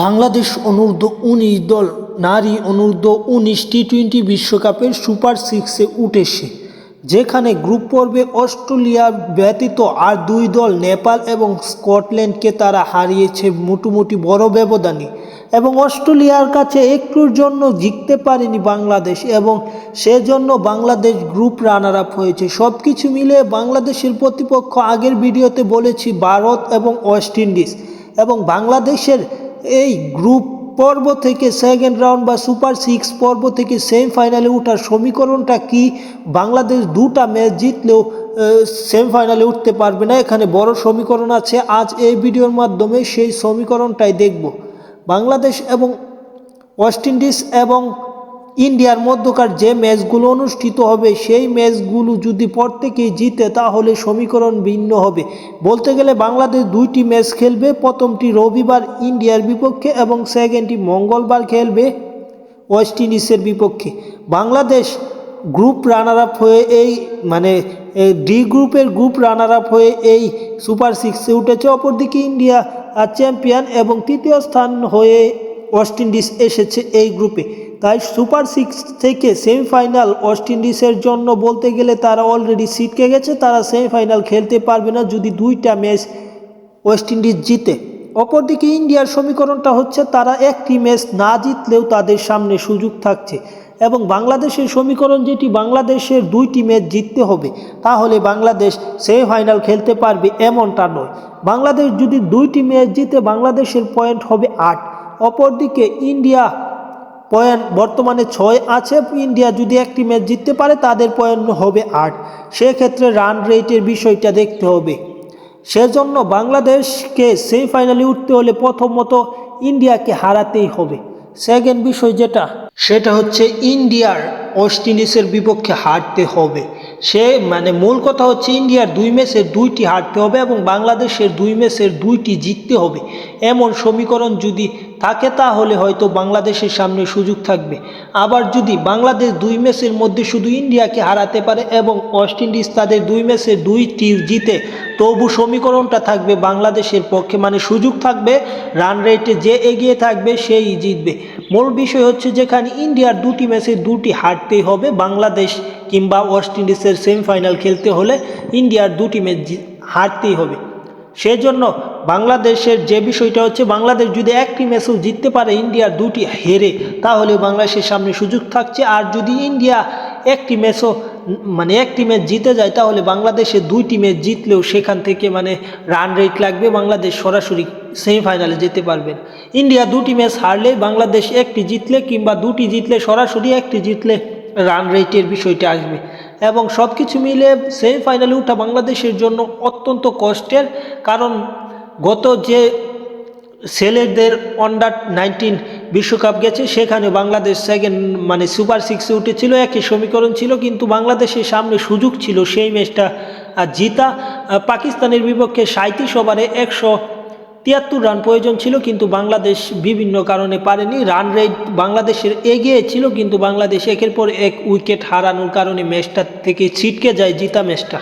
বাংলাদেশ অনূর্ধ্ব উনিশ দল, নারী অনূর্ধ্ব উনিশ টি টোয়েন্টি বিশ্বকাপের সুপার সিক্সে উঠেছে, যেখানে গ্রুপ পর্বে অস্ট্রেলিয়া ব্যতীত আর দুই দল, নেপাল এবং স্কটল্যান্ডকে তারা হারিয়েছে মোটামুটি বড় ব্যবধানে এবং অস্ট্রেলিয়ার কাছে একটুর জন্য জিততে পারেনি বাংলাদেশ এবং সেজন্য বাংলাদেশ গ্রুপ রানার আপ হয়েছে। সব কিছু মিলে বাংলাদেশের প্রতিপক্ষ আগের ভিডিওতে বলেছি, ভারত এবং ওয়েস্ট ইন্ডিজ এবং বাংলাদেশের এই গ্রুপ পর্ব থেকে সেকেন্ড রাউন্ড বা সুপার সিক্স পর্ব থেকে সেমিফাইনালে ওঠার সমীকরণটা কি? বাংলাদেশ দুটা ম্যাচ জিতলেও সেমিফাইনালে উঠতে পারবে না। এখানে বড় সমীকরণ আছে। আজ এই ভিডিওর মাধ্যমে সেই সমীকরণটাই দেখব। বাংলাদেশ এবং ওয়েস্ট ইন্ডিজ এবং ইন্ডিয়ার মধ্যকার যে ম্যাচগুলো অনুষ্ঠিত হবে, সেই ম্যাচগুলো যদি প্রত্যেকেই জিতে, তাহলে সমীকরণ ভিন্ন হবে। বলতে গেলে বাংলাদেশ দুইটি ম্যাচ খেলবে। প্রথমটি রবিবার ইন্ডিয়ার বিপক্ষে এবং সেকেন্ডটি মঙ্গলবার খেলবে ওয়েস্ট ইন্ডিজের বিপক্ষে। বাংলাদেশ গ্রুপ রানার আপ হয়ে এই মানে ডি গ্রুপের গ্রুপ রানার আপ হয়ে এই সুপার সিক্সে উঠেছে। অপরদিকে ইন্ডিয়া চ্যাম্পিয়ন এবং তৃতীয় স্থান হয়ে ওয়েস্ট ইন্ডিজ এসেছে এই গ্রুপে। তাই সুপার সিক্স থেকে সেমিফাইনাল ওয়েস্ট ইন্ডিজের জন্য বলতে গেলে তারা অলরেডি সিটকে গেছে, তারা সেমিফাইনাল খেলতে পারবে না যদি দুইটা ম্যাচ ওয়েস্ট ইন্ডিজ জিতে। অপরদিকে ইন্ডিয়ার সমীকরণটা হচ্ছে তারা একটি ম্যাচ না জিতলেও তাদের সামনে সুযোগ থাকছে এবং বাংলাদেশের সমীকরণ যেটি, বাংলাদেশের দুইটি ম্যাচ জিততে হবে, তাহলে বাংলাদেশ সেমিফাইনাল খেলতে পারবে এমনটা নয়। বাংলাদেশ যদি দুইটি ম্যাচ জিতে, বাংলাদেশের পয়েন্ট হবে আট। অপরদিকে ইন্ডিয়া পয়েন্ট বর্তমানে ছয় আছে। ইন্ডিয়া যদি একটি ম্যাচ জিততে পারে, তাদের পয়েন্ট হবে আট। সেক্ষেত্রে রান রেটের বিষয়টা দেখতে হবে। সেজন্য বাংলাদেশকে সেমিফাইনালে উঠতে হলে প্রথমত ইন্ডিয়াকে হারাতেই হবে। সেকেন্ড বিষয় যেটা, সেটা হচ্ছে ইন্ডিয়ার ওয়েস্ট ইন্ডিজের বিপক্ষে হারতে হবে। সে মানে মূল কথা হচ্ছে ইন্ডিয়ার দুই ম্যাচের দুইটি হারতে হবে এবং বাংলাদেশের দুই ম্যাচের দুইটি জিততে হবে। এমন সমীকরণ যদি থাকে তাহলে হয়তো বাংলাদেশের সামনে সুযোগ থাকবে। আবার যদি বাংলাদেশ দুই ম্যাচের মধ্যে শুধু ইন্ডিয়াকে হারাতে পারে এবং ওয়েস্ট ইন্ডিজ তাদের দুই ম্যাচের দুইটি জিতে, তবু সমীকরণটা থাকবে বাংলাদেশের পক্ষে। মানে সুযোগ থাকবে রান রেটে যে এগিয়ে থাকবে সেই জিতবে। মূল বিষয় হচ্ছে যেখানে ইন্ডিয়ার দুটি ম্যাচে দুটি হারতেই হবে বাংলাদেশ কিংবা ওয়েস্ট ইন্ডিজের সেমিফাইনাল খেলতে হলে ইন্ডিয়ার দুটি ম্যাচ হারতেই হবে। সেজন্য বাংলাদেশের যে বিষয়টা হচ্ছে, বাংলাদেশ যদি একটি ম্যাচও জিততে পারে ইন্ডিয়ার দুটি হেরে তাহলে বাংলাদেশের সামনে সুযোগ থাকছে। আর যদি ইন্ডিয়া একটি ম্যাচও মানে একটি ম্যাচ জিতে যায়, তাহলে বাংলাদেশে দুইটি ম্যাচ জিতলেও সেখান থেকে মানে রান রেট লাগবে, বাংলাদেশ সরাসরি সেমিফাইনালে যেতে পারবেন ইন্ডিয়া দুটি ম্যাচ হারলে, বাংলাদেশ একটি জিতলে কিংবা দুটি জিতলে, সরাসরি একটি জিতলে রান রেটের বিষয়টা আসবে। এবং সব কিছু মিলে সেমিফাইনালে ওঠা বাংলাদেশের জন্য অত্যন্ত কষ্টের, কারণ গত যে ছেলেদের আন্ডার নাইনটিন বিশ্বকাপ গেছে, সেখানে বাংলাদেশ সেকেন্ড মানে সুপার সিক্সে উঠেছিল, একই সমীকরণ ছিল, কিন্তু বাংলাদেশের সামনে সুযোগ ছিল সেই ম্যাচটা জিতা। পাকিস্তানের বিপক্ষে সাঁত্রিশ ওভারে একশো তিয়াত্তর রান প্রয়োজন ছিল, কিন্তু বাংলাদেশ বিভিন্ন কারণে পারেনি। রান রেট বাংলাদেশের এগিয়ে ছিল, কিন্তু বাংলাদেশ একের পর এক উইকেট হারানোর কারণে ম্যাচটা থেকে ছিটকে যায় জিতা ম্যাচটা।